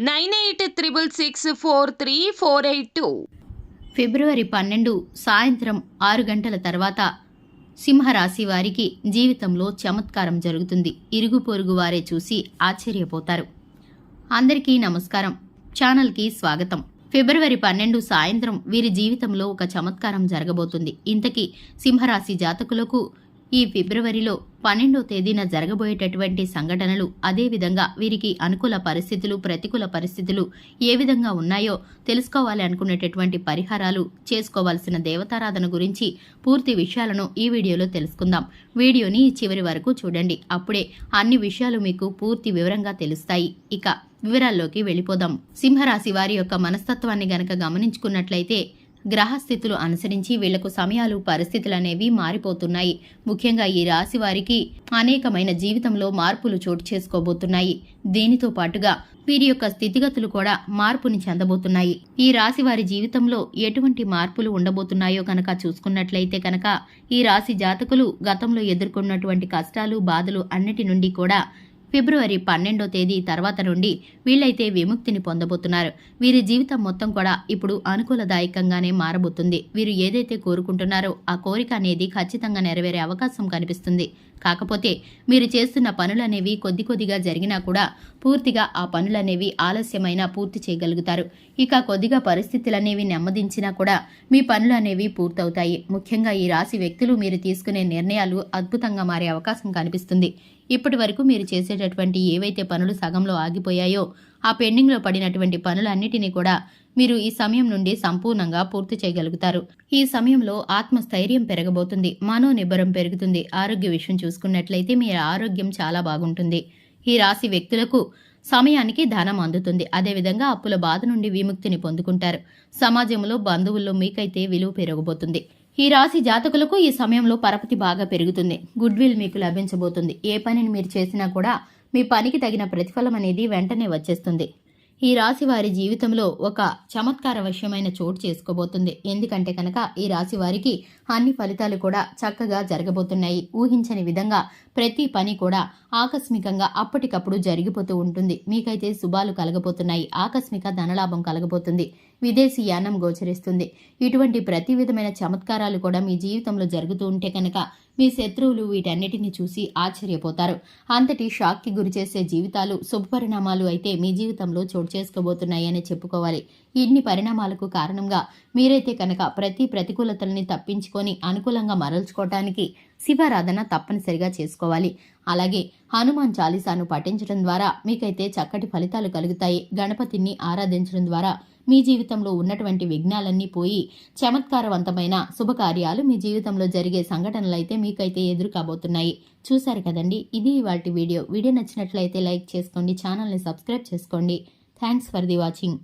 nine eight triple six four three four eight two. February పన్నెండు సాయంత్రం ఆరు గంటల తర్వాత సింహరాశి వారికి జీవితంలో చమత్కారం జరుగుతుంది. ఇరుగు పొరుగు వారే చూసి ఆశ్చర్యపోతారు. అందరికీ నమస్కారం. ఛానల్కి స్వాగతం. ఫిబ్రవరి పన్నెండు సాయంత్రం వీరి జీవితంలో ఒక చమత్కారం జరగబోతుంది. ఇంతకీ సింహరాశి జాతకులకు ఈ ఫిబ్రవరిలో పన్నెండో తేదీన జరగబోయేటటువంటి సంఘటనలు అదేవిధంగా వీరికి అనుకూల పరిస్థితులు ప్రతికూల పరిస్థితులు ఏ విధంగా ఉన్నాయో తెలుసుకోవాలి అనుకునేటటువంటి పరిహారాలు చేసుకోవాల్సిన దేవతారాధన గురించి పూర్తి విషయాలను ఈ వీడియోలో తెలుసుకుందాం. వీడియోని చివరి వరకు చూడండి. అప్పుడే అన్ని విషయాలు మీకు పూర్తి వివరంగా తెలుస్తాయి. ఇక వివరాల్లోకి వెళ్ళిపోదాం. సింహరాశి వారి యొక్క మనస్తత్వాన్ని గనక గమనించుకున్నట్లయితే గ్రహస్థితులు అనుసరించి వీళ్ళకు సమయాలు పరిస్థితులు అనేవి మారిపోతున్నాయి. ముఖ్యంగా ఈ రాశి వారికి అనేకమైన జీవితంలో మార్పులు చోటు చేసుకోబోతున్నాయి. దీనితో పాటుగా వీరి యొక్క స్థితిగతులు కూడా మార్పుని చెందబోతున్నాయి. ఈ రాశి వారి జీవితంలో ఎటువంటి మార్పులు ఉండబోతున్నాయో కనుక చూసుకున్నట్లయితే కనుక ఈ రాశి జాతకులు గతంలో ఎదుర్కొన్నటువంటి కష్టాలు బాధలు అన్నిటి నుండి కూడా ఫిబ్రవరి పన్నెండో తేదీ తర్వాత నుండి వీళ్ళైతే విముక్తిని పొందబోతున్నారు. వీరి జీవితం మొత్తం కూడా ఇప్పుడు అనుకూలదాయకంగానే మారబోతుంది. వీరు ఏదైతే కోరుకుంటున్నారో ఆ కోరిక అనేది ఖచ్చితంగా నెరవేరే అవకాశం కనిపిస్తుంది. కాకపోతే మీరు చేస్తున్న పనులనేవి కొద్ది కొద్దిగా జరిగినా కూడా పూర్తిగా ఆ పనులనేవి ఆలస్యమైనా పూర్తి చేయగలుగుతారు. ఇక కొద్దిగా పరిస్థితులనేవి నెమ్మదించినా కూడా మీ పనులు అనేవి పూర్తవుతాయి. ముఖ్యంగా ఈ రాశి వ్యక్తులు మీరు తీసుకునే నిర్ణయాలు అద్భుతంగా మారే అవకాశం కనిపిస్తుంది. ఇప్పటి వరకు మీరు చేసేటటువంటి ఏవైతే పనులు సగంలో ఆగిపోయాయో ఆ పెండింగ్లో పడినటువంటి పనులన్నిటినీ కూడా మీరు ఈ సమయం నుండి సంపూర్ణంగా పూర్తి చేయగలుగుతారు. ఈ సమయంలో ఆత్మస్థైర్యం పెరగబోతుంది మనోనిబ్బరం పెరుగుతుంది. ఆరోగ్య విషయం చూసుకున్నట్లయితే మీ ఆరోగ్యం చాలా బాగుంటుంది. ఈ రాశి వ్యక్తులకు సమయానికి ధనం అందుతుంది. అదేవిధంగా అప్పుల బాధ నుండి విముక్తిని పొందుకుంటారు. సమాజంలో బంధువుల్లో మీకైతే విలువ పెరగబోతుంది. ఈ రాశి జాతకులకు ఈ సమయంలో పరపతి బాగా పెరుగుతుంది. గుడ్ విల్ మీకు లభించబోతుంది. ఏ పనిని మీరు చేసినా కూడా మీ పనికి తగిన ప్రతిఫలం అనేది వెంటనే వచ్చేస్తుంది. ఈ రాశి వారి జీవితంలో ఒక చమత్కారవశ్యమైన చోటు చేసుకోబోతుంది. ఎందుకంటే కనుక ఈ రాశి వారికి అన్ని ఫలితాలు కూడా చక్కగా జరగబోతున్నాయి. ఊహించని విధంగా ప్రతి పని కూడా ఆకస్మికంగా అప్పటికప్పుడు జరిగిపోతూ ఉంటుంది. మీకైతే శుభాలు కలగబోతున్నాయి. ఆకస్మిక ధనలాభం కలగబోతుంది. విదేశీ యానం గోచరిస్తుంది. ఇటువంటి ప్రతి విధమైన చమత్కారాలు కూడా మీ జీవితంలో జరుగుతూ ఉంటే కనుక మీ శత్రువులు వీటన్నిటిని చూసి ఆశ్చర్యపోతారు. అంతటి షాక్కి గురి చేసే జీవితాలు శుభపరిణామాలు అయితే మీ జీవితంలో చోటు చేసుకోబోతున్నాయని చెప్పుకోవాలి. ఇన్ని పరిణామాలకు కారణంగా మీరైతే కనుక ప్రతి ప్రతికూలతల్ని తప్పించుకొని అనుకూలంగా మరల్చుకోవటానికి శివారాధన తప్పనిసరిగా చేసుకోవాలి. అలాగే హనుమాన్ చాలీసాను పఠించడం ద్వారా మీకైతే చక్కటి ఫలితాలు కలుగుతాయి. గణపతిని ఆరాధించడం ద్వారా మీ జీవితంలో ఉన్నటువంటి విఘ్నాలన్నీ పోయి చమత్కారవంతమైన శుభకార్యాలు మీ జీవితంలో జరిగే సంఘటనలు అయితే మీకైతే ఎదురు కాబోతున్నాయి. చూశారు కదండి? ఇది వాటి వీడియో. వీడియో నచ్చినట్లయితే లైక్ చేసుకోండి ఛానల్ని సబ్స్క్రైబ్ చేసుకోండి. Thanks for the watching.